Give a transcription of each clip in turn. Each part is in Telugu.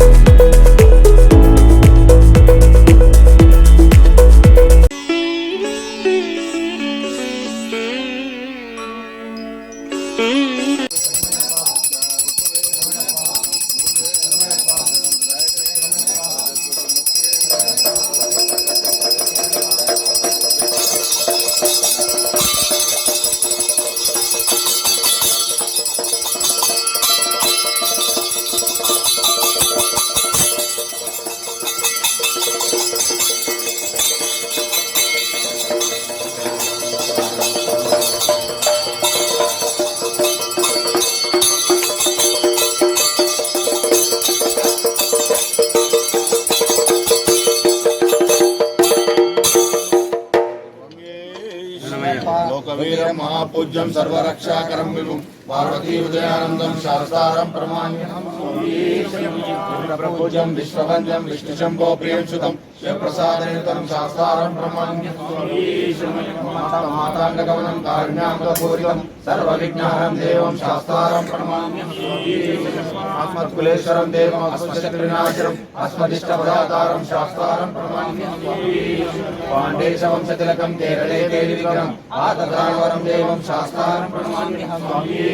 Thank మహాపూజ్యం సర్వరక్షాకరం విభుం. పార్వతీ హృదయానందం శాస్త్రారం ప్రమాణ్యం ప్రపూజ్యం విశ్వవంద్యం విష్ణుశంభో ప్రియం సుతం శివప్రసాదనితం శాస్త్రారం ప్రమాణ్యం మాతాంగగమనం కారుణ్యాంగపూరితం సర్వవిఘ్నహరం దేవం శాస్త్రారం ప్రమాణ్యం ఆత్మత్కులేశ్వరం దేవం అస్మశక్తివినాశనం అస్మదిష్టపదాతారం శాస్త్రారం ప్రమాణ్యం పాండేశ వంశతిలకం కేరళే కేలి విగ్రహం ఆతదానవరం దేవం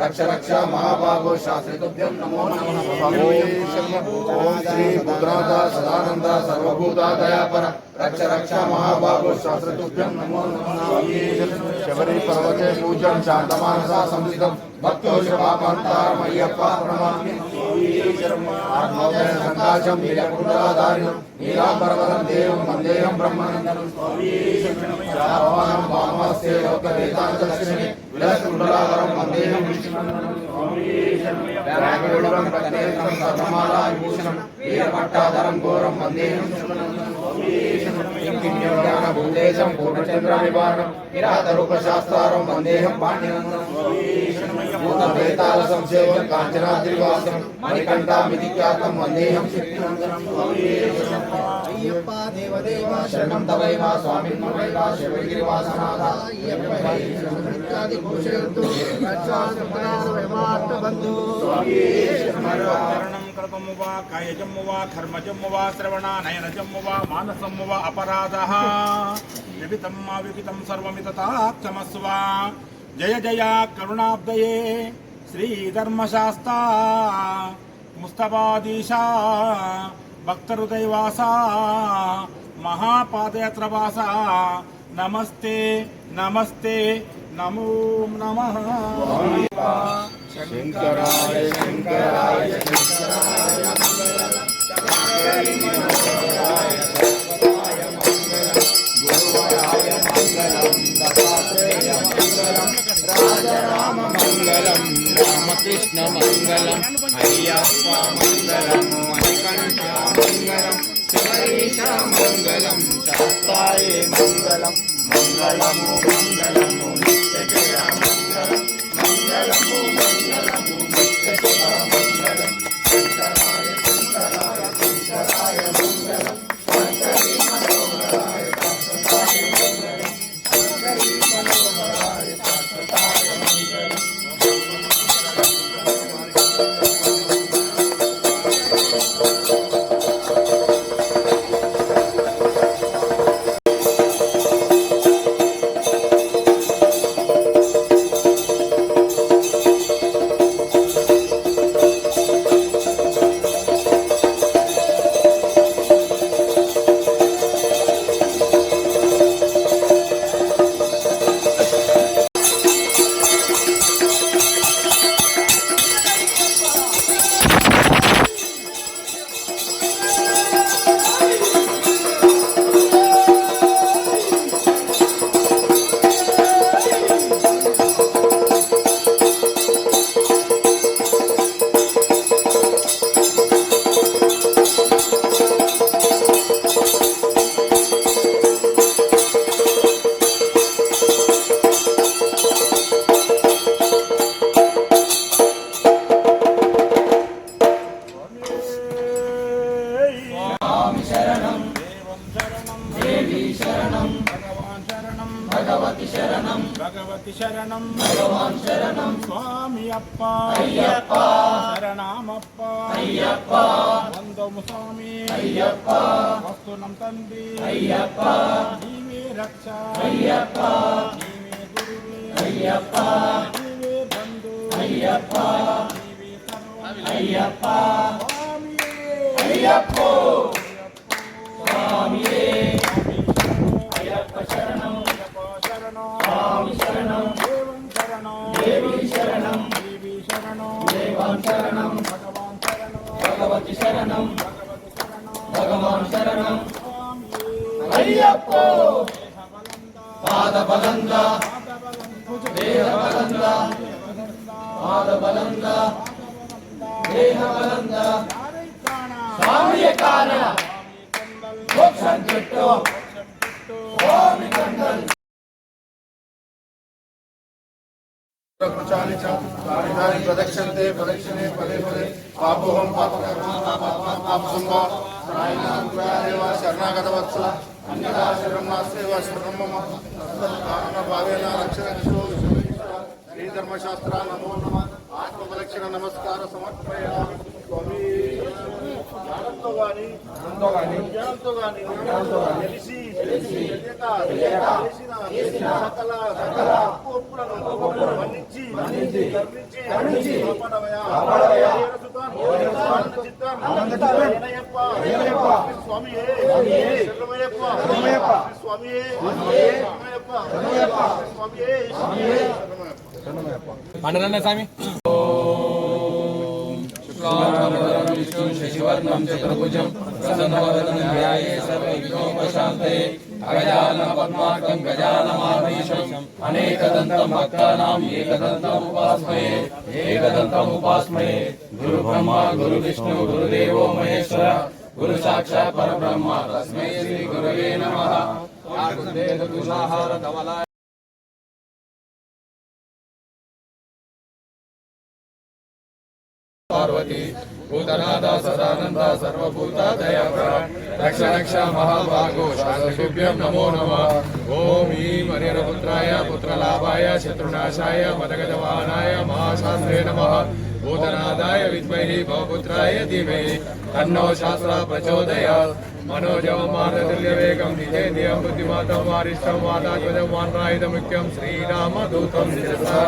భూతనాద సదానంద సర్వభూత దయాపర రక్ష రక్ష మహాభాగో శాస్త్రతుభ్యం నమో నమః ఓం శ్రీ భూతనాద సదానంద సర్వభూత దయాపర రక్ష రక్ష మహాభాగో శాస్త్రతుభ్యం నమో నమః శబరి పర్వతే పూజ్యం శాంతమానస సంస్థితం భక్తో శివామంతారమయ్యప్ప ప్రణమామి సంకాశం నీలకుండలాధారిణం నీలాంబరవరం దేవం వందేహం బ్రహ్మానందనం శ్రావణం వామస్తే లోక వేదాంత దర్శనే విలసకుండలాధరం వందేహం విష్ణునందనం విభూషణం వీరపట్టాధరం ఘోరం భూదేశం పూర్ణచంద్ర నివారణం నిరాత రూప శాస్త్రారం వందేహం పాండ్యనందనం భూత ప్రేతాల సంసేవం కాంచనాద్రివాసనం మణికంఠామితి ఖ్యాతం వందేహం శక్తినందనం. అయ్యప్ప దేవదేవ శరణం తవైవ స్వామి మమైవ శివగిరివాసనాథ. కరణం కల్పము వా కాయజమ్ము వా కర్మజమ్ము వా శ్రవణ నయనజమ్ము వా మానసమ్ము వా అపరాధ. विविधम् अविविधम् सर्वमितताक्षमस्व। जय जया करुणाब्दये। श्रीधर्मशास्ता। मुस्तफादीशा। भक्तहृदयवासा। महापादयात्रवासा। नमस्ते नमस्ते नमो नम। మంగళం రామకృష్ణ మంగళం. అయ్యప్ప మంగళం మణికంఠ మంగళం. శివరీష మంగళం. సత్తాయే మంగళం. మంగళము మంగళం భగవాన్ శరణం స్వామి అప్ప అయ్యప్ప శరణమప్ప అయ్యప్ప వందము స్వామి అయ్యప్ప వస్తునం తండ్రి అయ్యప్ప నీవే రక్ష అయ్యప్ప నీవే గురువే అయ్యప్ప నీవే బంధు అయ్యప్ప నీవే సర్వం అయ్యప్ప స్వామియే అయ్యప్ప పాద దేహ బలంద పాద బలంద దేహ బలంద స్వామియ కారణ మోక్షం చుట్టూ స్వామి కండల్. ప్రచాలి చ కార్యాణి ప్రదక్షిణే పదే పదే. పాపోహం పాపకర్మ శరణాగత వత్సల భావేన రక్షణ నమో నమ ఆత్మపరక్షణ నమస్కార సమర్పయామి స్వామి జ్ఞానంతో గాని జ్ఞానంతో గాని తెలిసి సకల సకల ఒప్పులను మన్నించి పండుగ స్వామి శశివర్ణం చతుర్భుజం ప్రసన్నవదనం ధ్యాయే సర్వవిఘ్నోపశాంతే అగజాన పద్మార్కం గజానమాధీశం అనేకదంతం భక్తానాం ఏకదంతం ఉపాస్మయే ఏకదంతం ఉపాస్మయే గురు బ్రహ్మ గురు విష్ణు గురుదేవో మహేశ్వర గురు సాక్షాత్ పరబ్రహ్మ తస్మై శ్రీ గురవే నమః. తుషాహార కమలా పార్వతి భూతనాథ సదానంద సర్వభూతాదయ రక్ష రక్ష మహాభాగో శాస్త్రుభ్యం నమో నమ. ఓం ఈం హరిహరపుత్రాయ పుత్రలాభాయ శత్రునాశాయ మదగజవాహనాయ మహాశాస్త్రే నమ. भूतनादाय विद्महे भवपुत्राय धीमहि तन्नो शास्त्र प्रचोदयात् మనోజవం మాతతుల్యవేగం నిజేంద్రియం బుద్ధిమాతం వారిష్టం మాతాత్మజం వాన్రాయుధముఖ్యం శ్రీరామదూతం శిరసా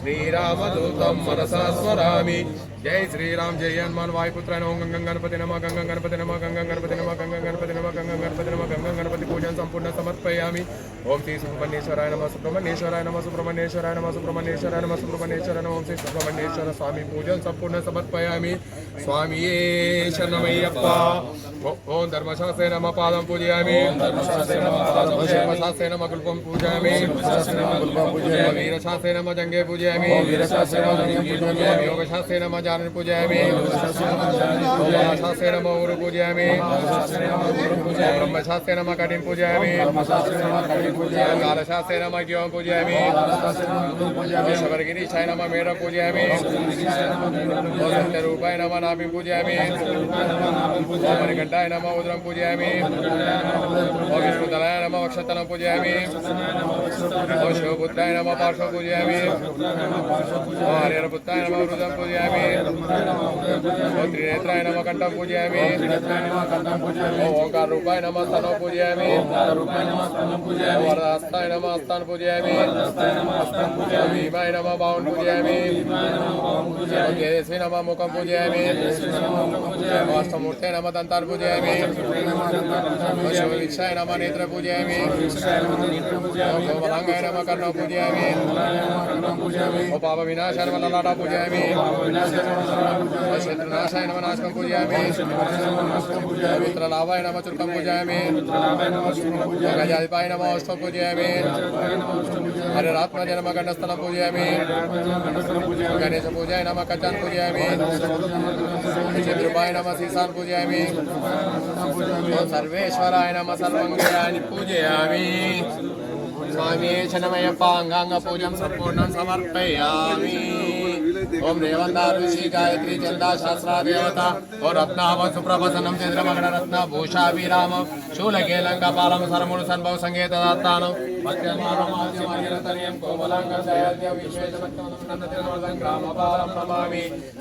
శ్రీరామదూతం మనసా స్మరామి జై శ్రీరామ్ జయ హనుమాన్ వాయుపుత్ర ఓం గంగం గణపతి నమ గంగం గణపతి నమ గంగం గణపతి నమ గంగం గణపతి నమ గంగం గణపతి నమ గంగం గణపతి పూజం సంపూర్ణ సమర్పయామి. ఓం శ్రీ సుబ్రహ్మణ్యేశ్వరాయ నమ సుబ్రహ్మణ్యేశ్వరాయ నమ సుబ్రహ్మణ్యేశ్వరాయ నమ సుబ్రహ్మణ్యేశ్వరాయ నమ సుబ్రహ్మణ్యేశ్వర నమ ఓం శ్రీ సుబ్రహ్మణ్యేశ్వర స్వామి పూజం సంపూర్ణ సమర్పయామి. స్వామియే శరణమయ్యప్ప. ఓ- ఓం ధర్మశాస్త్రే నమ పాదం పూజయామి ధర్మశాస్త్రే నమ కుల్పం పూజయామి వీరశాస్త్రే నమ జంగే పూజయామి యోగశాస్త్రే నమ జానని పూజయామి శాస్త్రే నమ ఊరు పూజయామి బ్రహ్మశాస్త్రే నమ కఠిన్ పూజయామి కాలశాస్త్రే నమ జీవం పూజయామి శబరిగిరీశాయ నమ మేడ పూజయామి రూపాయ నమ నాభి పూజయామి మణికంఠాయ నమ ఉదరం పూజయామి ఓ విష్ణుతలాయ నమ వక్షతలం పూజయామి ఓ శివపుత్రాయ నమ పార్శ్వ పూజయామి ఓ హరిహరపుత్రాయ నమ హృదయం పూజయామి ఓ త్రినేత్రాయ నమ కంఠం పూజయామి ఓ ఓంకార రూపాయ నమ స్తనం పూజయామి ఓ వరదహస్తాయ నమ హస్తాన్ పూజయామి ఓ భీమాయ నమ భావన్ పూజయామి ఓ కేశవి నమ ముఖం పూజయామి ఓ అష్టమూర్తే నమ దంతాన్ పూజయామి ఓ శివవీక్షాయ నమ నేత్ర పూజయామి ఓ గోమలాంగాయ నమ కర్ణ పూజయామి ఓ పాప వినాశాయ నమ లలాట పూజయామి ఓ శత్రునాశాయ నమ నాశకం పూజయామి ఓ పుత్రలాభాయ నమ చుర్కం పూజయామి ఓ గజాధిపాయ సర్వేశ్వరాయ నమ సర్వంగాన్ని పూజయామి. స్వామి శనమయ్యప్ప అంగాంగ పూజం సంపూర్ణం సమర్పయామి. ఓం రేవంత ఋషి గాయత్రి చందా శాస్త్ర దేవత ఓ రత్నావ సుప్రభసనం చంద్రమగణ రత్న భూషా విరామ శూలకేలంక పాలం సరముడు సన్భవ సంగీత దాత్తానం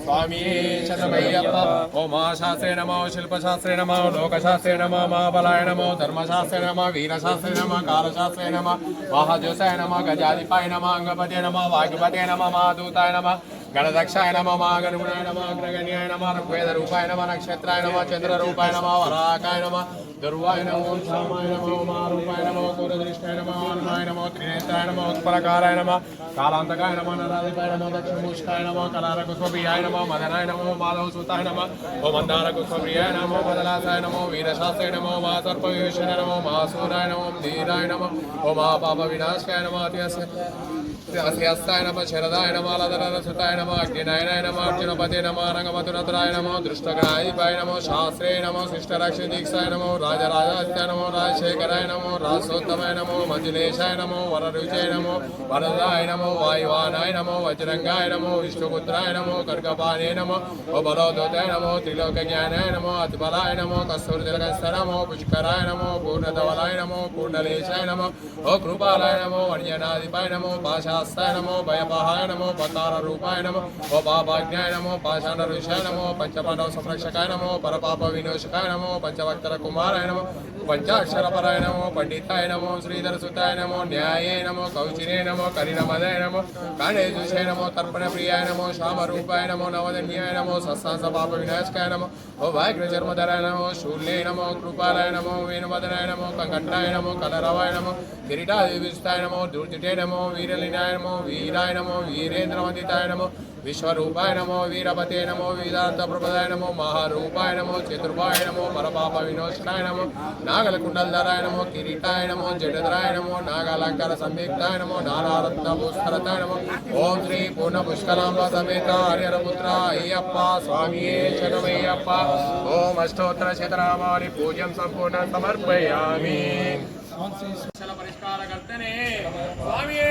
స్వామి శతమయ్యప్ప. ఓ మహాశాస్త్రే నమో శిల్పశాస్త్రే నమో లోకశాస్త్రే నమో మహాబలాయ నమో ధర్మశాస్త్రే నమ వీరశాస్త్రే నమ కాలశాస్త్రే నమ మహాజ్యోసాయ నమ గజాధిపాయ నమ అంగపతే నమ వాగ్యపతే నమ మహాదూతాయ నమ గణదక్షాయ నమ మహాగణగుణాయ నమ అగ్రగణ్యాయ నమ రుగ్వేద రూపాయ నమ నక్షత్రాయ నమ చంద్ర రూపాయ నమ వరాకాయ నమ దుర్వాయ నమో శ్యామాయ నమో మహారూపాయ నమో కూరదృష్టాయ నమో హనుమాయ నమో త్రినేత్రాయ నమో ఉత్పలకారాయ నమ కాలాంతకాయ నమ నరాధిపాయ నమో దక్షిణమూష్టాయ నమో కళారకుస్వప్రియాయ నమో మదనాయ నమో మాధవ సూతాయ నమ ఓ మందారకుస్వప్రియాయ నమో బదలాసాయ నమో వీరశాస్త్రాయ నమో మా సర్పవిషణ నమో మహాసూరాయ నమో ధీరాయ నమో ఓ మా పాప వినాశకాయ నమో అతి అస్యాస్తాయ నమ శరదాయ నమ లదరసుతాయ నమ అగ్నినాయనాయ నమ అర్జునపతే నమ రంగమధురతరాయ నమ దృష్టగణాధిపాయ నమో శాస్త్రే నమో శిష్టరక్ష దీక్షాయ నమో రాజరాజాస్య నమో రాజశేఖరాయ నమో రాజోత్తమాయ నమో మంజులేశాయ నమో వరరుచాయ నమో వరదాయ నమో వాయువానాయ నమో వజ్రంగాయ నమో విష్ణుపుత్రాయ నమో కర్గపానే నమో ఓ నమో త్రిలోక జ్ఞానాయ నమో అతిబలాయ నమో కస్తూరి తిలకస్త నమో పుష్కరాయ నమో పూర్ణధవలాయ నమో పూర్ణలేశాయ నమో ఓ కృపాలాయ నమో వణ్యనాధిపాయ నమో పాశాస్తాయ నమో భయపహాయ నమో పతార రూపాయ నమో ఓ పాపాజ్ఞాయ నమో పాషాణ ఋషాయ నమో పంచపాండవ సంరక్షకాయ నమో పరపాప వినోషకాయ నమో పంచవక్తర కుమారాయ నమో పంచాక్షరపరాయ నమో పండితాయ నమో శ్రీధర సుతాయ నమో న్యాయే నమో కౌచినే నమో నమో కాళేజుషాయ నమో తర్పణ ప్రియాయ నమో శ్యామరూపాయ నమో నమో సత్సాంస పాప వినాశకాయ నమో ఓ వాగ్ర చర్మధరాయ నమో శూల్యే నమో కృపాలాయ నమో వేణుమదనాయ నమో కంకంఠాయ నమో కలరవాయ నమో కిరీటాదివిస్తాయ నమో దుర్తిటే నమో వీరలినాయ నమో వీరాయ నమో వీరేంద్రవందితాయ నమో విశ్వరూపాయ నమో వీరపతే నమో వేదాంత ప్రపదాయ నమో మహారూపాయ నమో చతుర్భాయ నమో పరపాప వినోషాయ నమో నాగల కుండలధరాయ నమో కిరీటాయ నమో జడధరాయ నమో నాగాలంకార సంయుక్తాయ నమో నారారత్న భూస్కరతాయ నమో ఓం శ్రీ పూర్ణ పుష్కలాంబ సమేత హరిహరపుత్ర అయ్యప్ప స్వామియే శరణమయ్యప్ప ఓం అష్టోత్తర శతనామాని పూజ్యం సంపూర్ణ సమర్పయామి. పరిష్కారకర్తనే స్వామియే